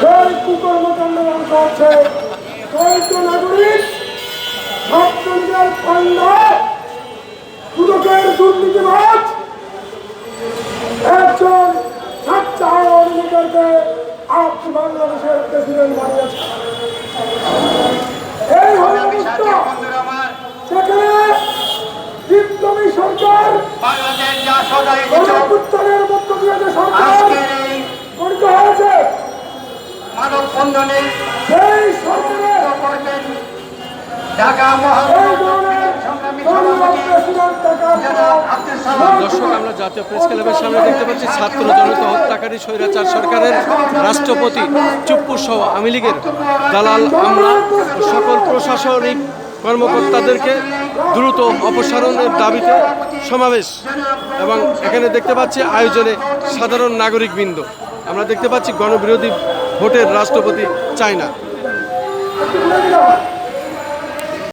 সেই কুকর্মকাণ্ড হচ্ছে দ্বৈত নাগরিক ছাত্রলীগের পান্ডা দুদকের দুর্নীতিবাজ, একজন ছাত্র আওয়ামী লীগেরকে আপনি বাংলাদেশের প্রেসিডেন্ট বানিয়েছেন সালাম। দর্শক আমরা জাতীয় প্রেস ক্লাবের সামনে দেখতে পাচ্ছি ছাত্র জনতা হত্যাকারী স্বৈরাচার সরকারের রাষ্ট্রপতি চুপ্পু সহ আওয়ামী লীগের দালাল আমরা সকল প্রশাসনিক কর্মকর্তাদেরকে দ্রুত অপসারণের দাবিতে সমাবেশ এবং এখানে দেখতে পাচ্ছি আয়োজনে সাধারণ নাগরিকবৃন্দ। আমরা দেখতে পাচ্ছি গণবিরোধী ভোটের রাষ্ট্রপতি চায় না।